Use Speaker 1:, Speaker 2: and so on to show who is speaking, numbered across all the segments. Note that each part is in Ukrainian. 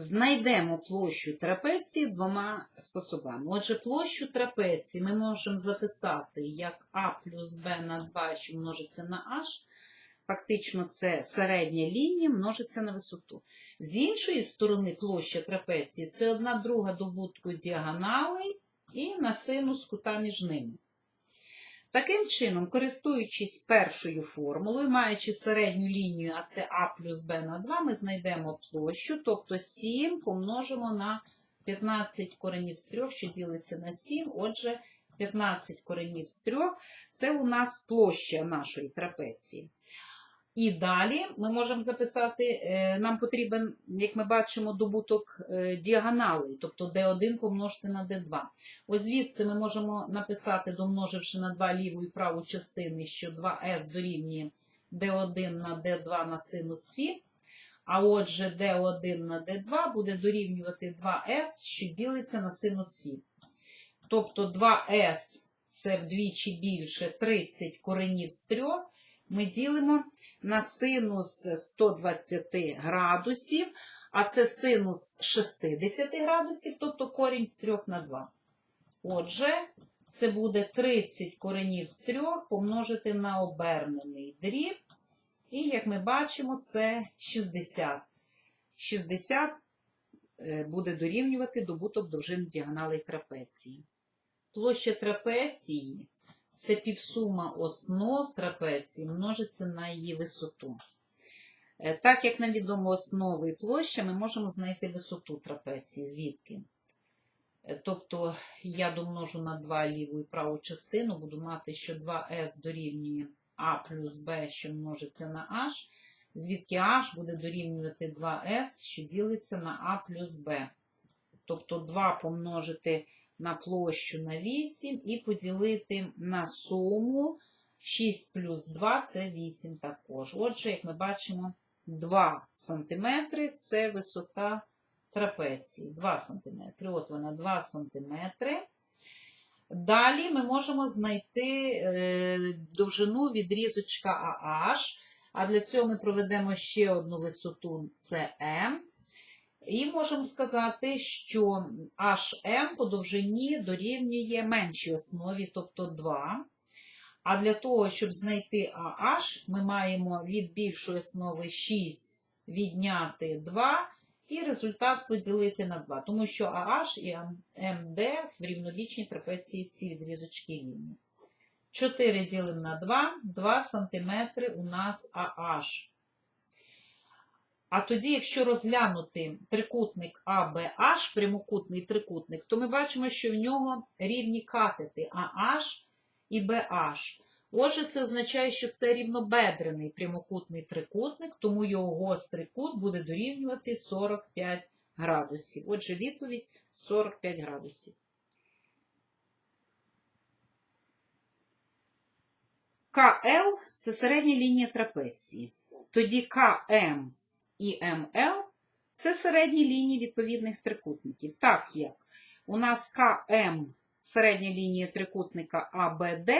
Speaker 1: Знайдемо площу трапеції двома способами. Отже, площу трапеції ми можемо записати як А плюс Б на 2, що множиться на H. Фактично, це середня лінія множиться на висоту. З іншої сторони, площа трапеції це одна друга добутку діагоналей і на синус кута між ними. Таким чином, користуючись першою формулою, маючи середню лінію, а це А плюс Б на 2, ми знайдемо площу, тобто 7 помножимо на 15 коренів з 3, що ділиться на 7, отже, 15 коренів з 3 – це у нас площа нашої трапеції. І далі ми можемо записати, е, нам потрібен, як ми бачимо, добуток е, діагоналей, тобто d1 помножити на d2. Ось звідси ми можемо написати, домноживши на 2 ліву і праву частини, що 2s дорівнює d1 на d2 на синус фі, а отже d1 на d2 буде дорівнювати 2s, що ділиться на синус фі. Тобто 2s це вдвічі більше 30 коренів з 3, ми ділимо на синус 120 градусів, а це синус 60 градусів, тобто корінь з 3 на 2. Отже, це буде 30 коренів з 3 помножити на обернений дріб. І, як ми бачимо, це 60. 60 е, буде дорівнювати добуток довжин діагоналей трапеції. Площа трапеції це півсума основ трапеції множиться на її висоту. Е, Так як нам відомо основи і площа, ми можемо знайти висоту трапеції. Звідки? Е, Тобто я домножу на 2 ліву і праву частину, буду мати, що 2s дорівнює а плюс b, що множиться на h, звідки h буде дорівнювати 2s, що ділиться на а плюс b. Тобто 2 помножити на площу на 8 і поділити на суму 6 плюс 2 це 8 також. Отже, як ми бачимо, 2 см це висота трапеції. 2 см. От вона 2 см. Далі ми можемо знайти е, довжину відрізочка AH, а для цього ми проведемо ще одну висоту це M. І можемо сказати, що HM по довжині дорівнює меншій основі, тобто 2. А для того, щоб знайти AH, ми маємо від більшої основи 6 відняти 2 і результат поділити на 2. Тому що AH і MD в рівнобічній трапеції ці відрізочки рівні. 4 ділимо на 2, 2 см у нас AH. А тоді, якщо розглянути трикутник ABH, прямокутний трикутник, то ми бачимо, що в нього рівні катети AH і BH. Отже, це означає, що це рівнобедрений прямокутний трикутник, тому його гострий кут буде дорівнювати 45 градусів. Отже, відповідь 45 градусів. КЛ це середня лінія трапеції. Тоді КМ і МЛ це середні лінії відповідних трикутників. Так як у нас КМ середня лінія трикутника АБД,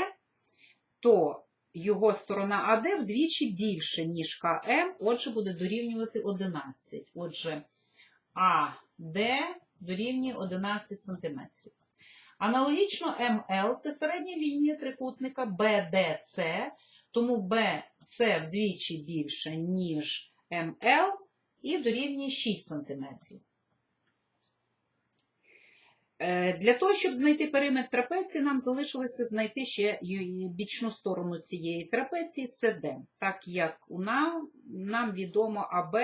Speaker 1: то його сторона АД вдвічі більше, ніж КМ, отже, буде дорівнювати 11. Отже, АД дорівнює 11 см. Аналогічно МЛ це середня лінія трикутника БДЦ, тому BC вдвічі більше, ніж МЛ і дорівнює 6 см. Е, Для того, щоб знайти периметр трапеції, нам залишилося знайти ще бічну сторону цієї трапеції це. Так як у нам, нам відомо АБ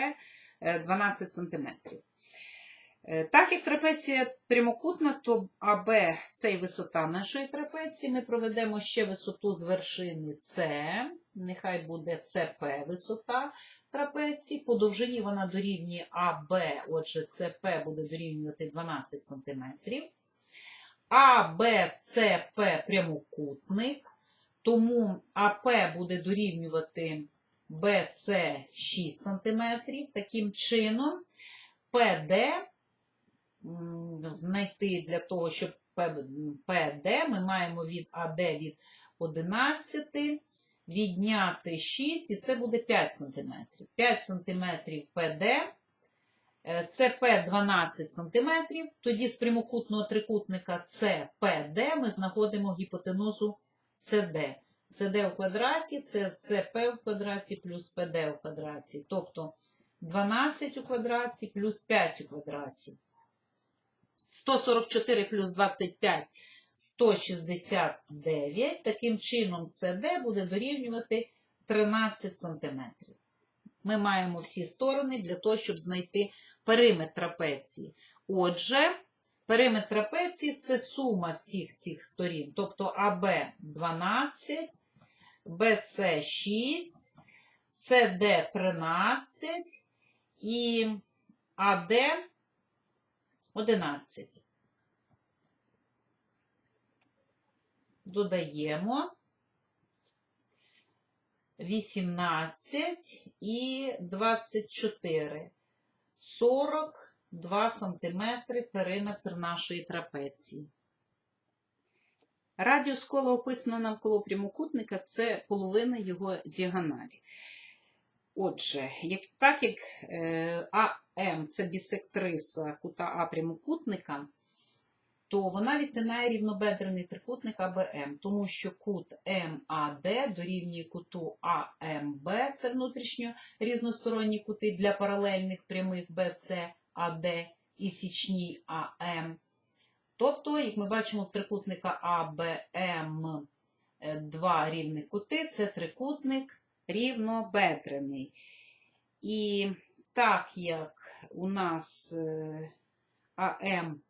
Speaker 1: е, 12 см. Е, Так як трапеція прямокутна, то АБ це висота нашої трапеції. Ми проведемо ще висоту з вершини С, нехай буде ЦП висота трапеції. По довжині вона дорівнює АБ, отже, ЦП буде дорівнювати 12 см. АБЦП прямокутник, тому АП буде дорівнювати БЦ 6 см. Таким чином, ПД знайти для того, щоб ПД, ми маємо від АД від 11 відняти 6, і це буде 5 см. 5 см ПД ЦП 12 см, тоді з прямокутного трикутника ЦПД ми знаходимо гіпотенузу ЦД. ЦД у квадраті це ЦП у квадраті плюс ПД у квадраті. Тобто 12 у квадраті плюс 5 у квадраті. 144 плюс 25 169. Таким чином, ЦД буде дорівнювати 13 см. Ми маємо всі сторони для того, щоб знайти периметр трапеції. Отже, периметр трапеції це сума всіх цих сторін. Тобто АБ 12, БЦ 6, СД 13 і АД 11. Додаємо 18 і 24. 42 см периметр нашої трапеції. Радіус кола описано навколо прямокутника це половина його діагоналі. Отже, як, так як е, АМ це бісектриса кута А прямокутника, то вона відтинає рівнобедрений трикутник АБМ, тому що кут МАД дорівнює куту АМБ, це внутрішньо різносторонні кути для паралельних прямих БЦ, АД і січній АМ. Тобто, як ми бачимо в трикутника АБМ е, два рівні кути, це трикутник рівнобедрений. І так як у нас е, АМ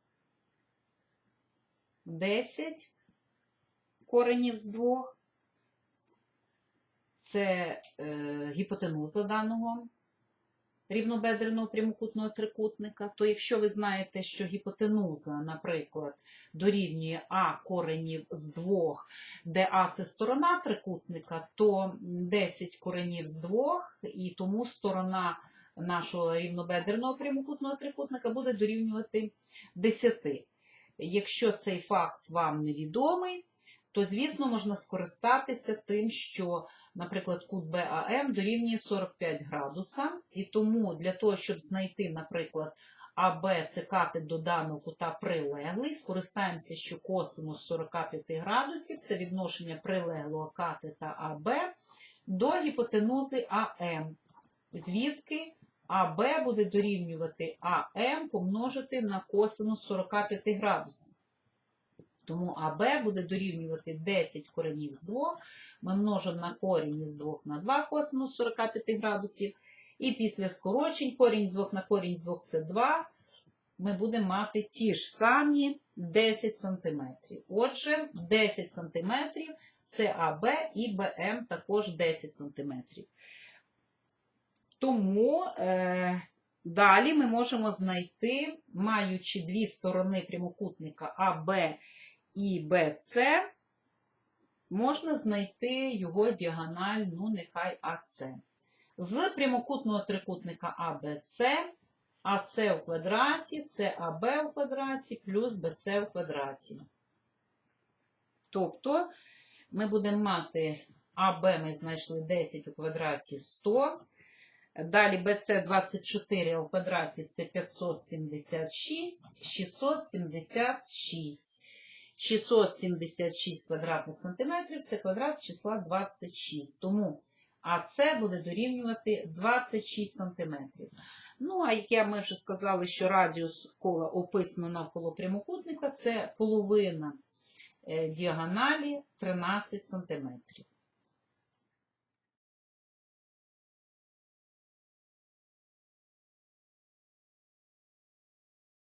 Speaker 1: 10 коренів з двох. Це е, гіпотенуза даного рівнобедреного прямокутного трикутника. То якщо ви знаєте, що гіпотенуза, наприклад, дорівнює А коренів з двох, де А це сторона трикутника, то 10 коренів з двох, і тому сторона нашого рівнобедреного прямокутного трикутника буде дорівнювати 10. Якщо цей факт вам невідомий, то, звісно, можна скористатися тим, що, наприклад, кут БАМ дорівнює 45 градуса, і тому для того, щоб знайти, наприклад, АБ це катет до даного кута прилеглий, скористаємося, що косинус 45 градусів це відношення прилеглого катета АБ до гіпотенузи АМ, звідки АБ буде дорівнювати АМ помножити на косинус 45 градусів. Тому АБ буде дорівнювати 10 коренів з 2. Ми множимо на корінь із 2 на 2 косинус 45 градусів. І після скорочень корінь з 2 на корінь з 2 це 2. Ми будемо мати ті ж самі 10 см. Отже, 10 см це АБ і БМ також 10 см. Тому е, далі ми можемо знайти, маючи дві сторони прямокутника АБ і БЦ, можна знайти його діагональ, ну, нехай АЦ. З прямокутного трикутника АБЦ, АЦ у квадраті, це АБ у квадраті плюс БЦ у квадраті. Тобто ми будемо мати АБ, ми знайшли 10 у квадраті 100. Далі BC 24 у квадраті це 576, 676. 676 квадратних сантиметрів це квадрат числа 26. Тому АЦ буде дорівнювати 26 сантиметрів. Ну, а як ми вже сказали, що радіус кола описано навколо прямокутника, це половина е, діагоналі 13 сантиметрів.